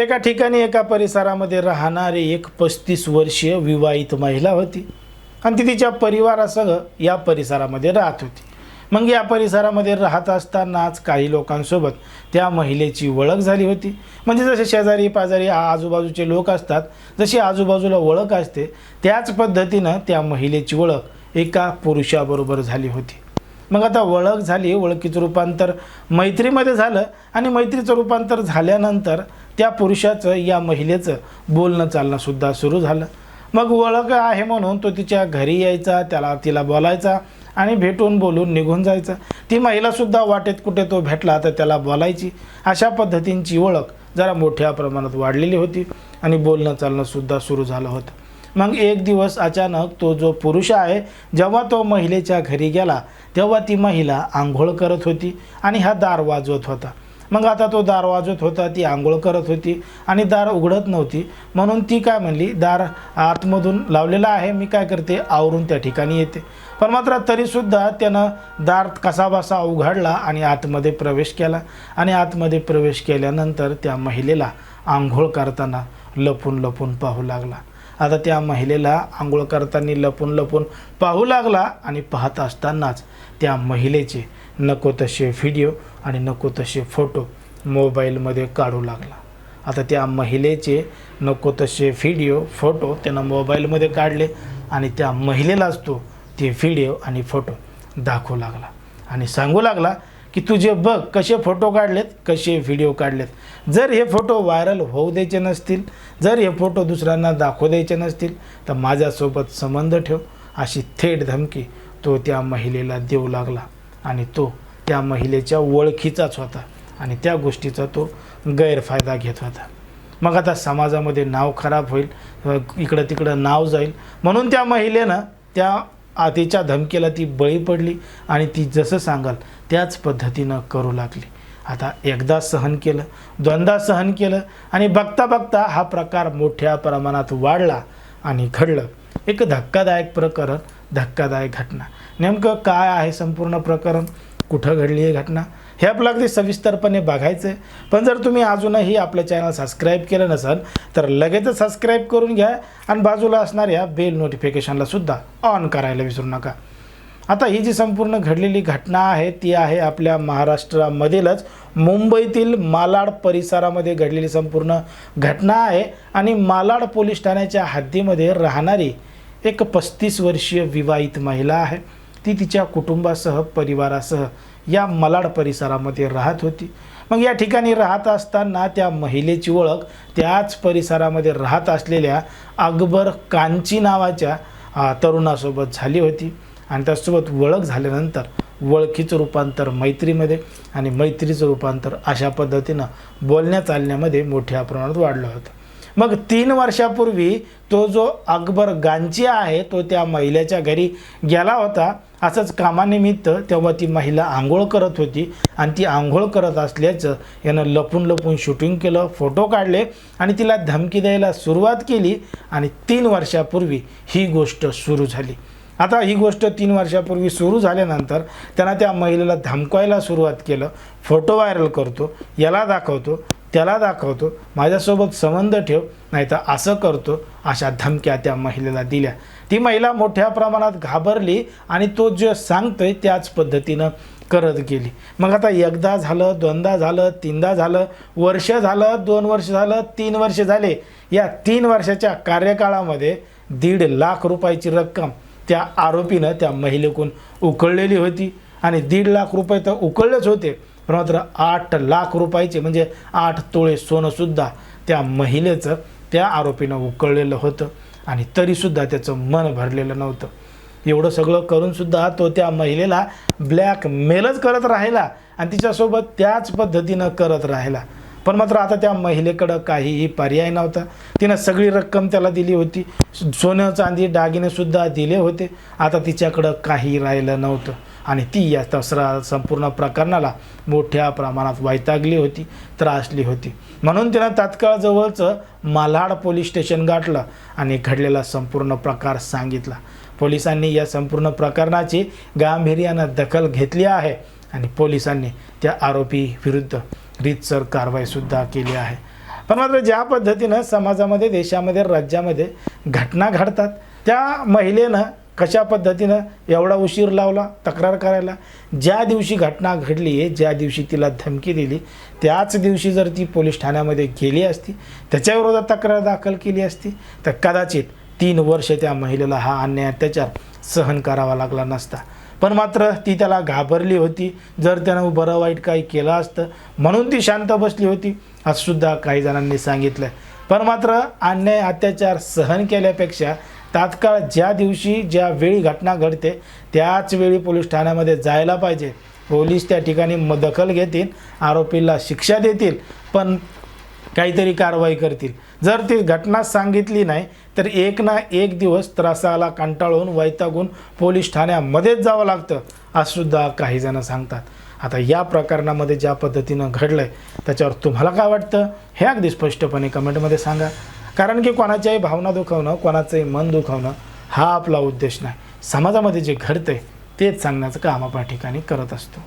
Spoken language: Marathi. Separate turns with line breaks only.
एका ठिकाणी एका परिसरामध्ये राहणारी एक पस्तीस वर्षीय विवाहित महिला होती. आणि ती तिच्या परिवारासह या परिसरामध्ये राहत होती. मग या परिसरामध्ये राहत असतानाच काही लोकांसोबत त्या महिलेची ओळख झाली होती. म्हणजे जसे शेजारी पाजारी आजूबाजूचे लोक असतात जशी आजूबाजूला ओळख असते त्याच पद्धतीनं त्या महिलेची ओळख एका पुरुषाबरोबर झाली होती. मग आता ओळख झाली ओळखीचं रूपांतर मैत्रीमध्ये झालं आणि मैत्रीचं रूपांतर झाल्यानंतर त्या पुरुषाचं या महिलेचं बोलणं चालणंसुद्धा सुरू झालं. मग ओळख आहे म्हणून तो तिच्या घरी यायचा त्याला तिला बोलायचा आणि भेटून बोलून निघून जायचा. ती महिलासुद्धा वाटेत कुठे तो भेटला तर त्याला बोलायची. अशा पद्धतींची ओळख जरा मोठ्या प्रमाणात वाढलेली होती आणि बोलणं चालणंसुद्धा सुरू झालं होतं. मग एक दिवस अचानक तो जो पुरुष आहे जेव्हा तो महिलेच्या घरी गेला तेव्हा ती महिला आंघोळ करत होती आणि हा दार वाजवत होता. मग आता तो दार वाजवत होता ती आंघोळ करत होती आणि दार उघडत नव्हती. म्हणून ती काय म्हणली दार आतमधून लावलेला आहे मी काय करते आवरून त्या ठिकाणी येते. पण मात्र तरीसुद्धा त्यानं दार कसाबसा उघडला आणि आतमध्ये प्रवेश केला. आणि आतमध्ये प्रवेश केल्यानंतर त्या महिलेला आंघोळ करताना लपून लपून पाहू लागला. आता त्या महिलेला आंघोळ करताना लपून लपून पाहू लागला आणि पाहत असतानाच त्या महिलेचे नको तसे व्हिडिओ आणि नको तसे फोटो मोबाईलमध्ये काढू लागला. आता त्या महिलेचे नको तसे व्हिडिओ फोटो त्यानं मोबाईलमध्ये काढले आणि त्या महिलेलाच तो ते व्हिडिओ आणि फोटो दाखवू लागला. आणि सांगू लागला की तुझे बघ कसे फोटो काढलेत कसे व्हिडिओ काढलेत. जर हे फोटो व्हायरल होऊ द्यायचे नसतील जर हे फोटो दुसऱ्यांना दाखवू द्यायचे नसतील तर माझ्यासोबत संबंध ठेव. अशी थेट धमकी तो त्या महिलेला देऊ लागला आणि तो त्या महिलेच्या ओळखीचाच होता आणि त्या गोष्टीचा तो गैरफायदा घेत होता. मग आता समाजामध्ये नाव खराब होईल इकडं तिकडं नाव जाईल. म्हणून त्या महिलेनं त्या आतेच्या धमकीला ती बळी पडली आणि ती जसं सांगाल त्याच पद्धतीनं करू लागली. आता एकदा सहन केलं द्वंदा सहन केलं आणि बघता बघता हा प्रकार मोठ्या प्रमाणात वाढला आणि घडलं. एक धक्कादायक प्रकरण धक्कादायक घटना. नेमकं काय आहे संपूर्ण प्रकरण? कुठं घडली आहे घटना हे आपलं अगदी सविस्तरपणे बघायचं आहे पण जर तुम्ही अजूनही आपलं चॅनल सबस्क्राईब केलं नसाल तर लगेचच सबस्क्राईब करून घ्या आणि बाजूला असणाऱ्या बेल नोटिफिकेशनला सुद्धा ऑन करायला विसरू नका. आता ही जी संपूर्ण घडलेली घटना आहे ती आहे आपल्या महाराष्ट्रामधीलच मुंबईतील मालाड परिसरामध्ये घडलेली संपूर्ण घटना आहे आणि मालाड पोलीस ठाण्याच्या हद्दीमध्ये राहणारी एक पस्तीस वर्षीय विवाहित महिला आहे. ती तिच्या कुटुंबासह परिवारासह या मलाड परिसरामध्ये राहत होती. मग या ठिकाणी राहत असताना त्या महिलेची ओळख त्याच परिसरामध्ये राहत असलेल्या अकबर कांची नावाच्या तरुणासोबत झाली होती. आणि त्यासोबत ओळख झाल्यानंतर ओळखीचं रूपांतर मैत्रीमध्ये आणि मैत्रीचं रूपांतर अशा पद्धतीनं बोलण्या चालण्यामध्ये मोठ्या प्रमाणात वाढलं होतं. मग तीन वर्षापूर्वी तो जो अकबर गांची आहे तो त्या महिलेच्या घरी गेला होता. असंच कामानिमित्त तेव्हा ती महिला आंघोळ करत होती. आणि ती आंघोळ करत असल्याचं यानं लपून लपून शूटिंग केलं फोटो काढले आणि तिला धमकी द्यायला सुरुवात केली आणि तीन वर्षापूर्वी ही गोष्ट सुरू झाली. आता ही गोष्ट तीन वर्षापूर्वी सुरू झाल्यानंतर त्यांना त्या महिलेला धमकायला सुरुवात केलं. फोटो व्हायरल करतो याला दाखवतो त्याला दाखवतो माझ्यासोबत संबंध ठेव नाही तर असं करतो अशा धमक्या त्या महिलेला दिल्या. ती महिला मोठ्या प्रमाणात घाबरली आणि तो जे सांगतोय त्याच पद्धतीनं करत गेली. मग आता एकदा झालं दोनदा झालं तीनदा झालं वर्ष झालं दोन वर्ष झालं तीन वर्ष झाले. या तीन वर्षाच्या कार्यकाळामध्ये दीड लाख रुपयाची रक्कम त्या आरोपीनं त्या महिलेकडून उकळलेली होती. आणि दीड लाख रुपये तर उकळलेच होते मात्र आठ लाख रुपयाचे म्हणजे आठ तोळे सोनंसुद्धा त्या महिलेचं त्या आरोपीनं उकळलेलं होतं आणि तरीसुद्धा त्याचं मन भरलेलं नव्हतं. एवढं सगळं करूनसुद्धा तो त्या महिलेला ब्लॅकमेलच करत राहिला आणि तिच्यासोबत त्याच पद्धतीनं करत राहिला. पण मात्र आता त्या महिलेकडं काहीही पर्याय नव्हता. तिनं सगळी रक्कम त्याला दिली होती. सोनं चांदी दागिनेसुद्धा दिले होते. आता तिच्याकडं काही राहिलं नव्हतं. आणि ती या तसरा संपूर्ण प्रकरणाला मोठ्या प्रमाणात वैतागली होती त्रासली होती. म्हणून तिनं तात्काळ जवळचं मालाड पोलीस स्टेशन गाठलं आणि घडलेला संपूर्ण प्रकार सांगितला. पोलिसांनी या संपूर्ण प्रकरणाची गांभीर्यानं दखल घेतली आहे आणि पोलिसांनी त्या आरोपी विरुद्ध रीतसर कारवाईसुद्धा केली आहे. पण मात्र ज्या पद्धतीनं समाजामध्ये देशामध्ये राज्यामध्ये घटना घडतात त्या महिलेनं कशा पद्धतीनं एवढा उशीर लावला तक्रार करायला? ज्या दिवशी घटना घडली आहे ज्या दिवशी तिला धमकी दिली त्याच दिवशी जर ती पोलीस ठाण्यामध्ये गेली असती त्याच्याविरोधात तक्रार दाखल केली असती तर कदाचित तीन वर्ष त्या महिलेला हा अन्याय अत्याचार सहन करावा लागला नसता. पण मात्र ती त्याला घाबरली होती. जर त्यानं बरं वाईट काही केलं असतं म्हणून ती शांत बसली होती. असं सुद्धा काही जणांनी सांगितलं पण मात्र अन्याय अत्याचार सहन केल्यापेक्षा तात्काळ ज्या दिवशी ज्या वेळी घटना घडते त्याच वेळी पोलीस ठाण्यामध्ये जायला पाहिजे. पोलीस त्या ठिकाणी म- दखल घेतील आरोपीला शिक्षा देतील पण काहीतरी कारवाई करतील. जर ती घटना सांगितली नाही तर एक ना एक दिवस त्रासाला कंटाळून वैतागून पोलीस ठाण्यामध्येच जावं लागतं असंसुद्धा काही जण सांगतात. आता या प्रकरणामध्ये ज्या पद्धतीनं घडलं आहे त्याच्यावर तुम्हाला काय वाटतं? हे अगदी स्पष्टपणे कमेंटमध्ये सांगा. कारण की कोणाच्याही भावना दुखवणं कोणाचंही मन दुखवणं हा आपला उद्देश नाही. समाजामध्ये जे घडतंय तेच सांगण्याचं काम आपण ठिकाणी करत असतो.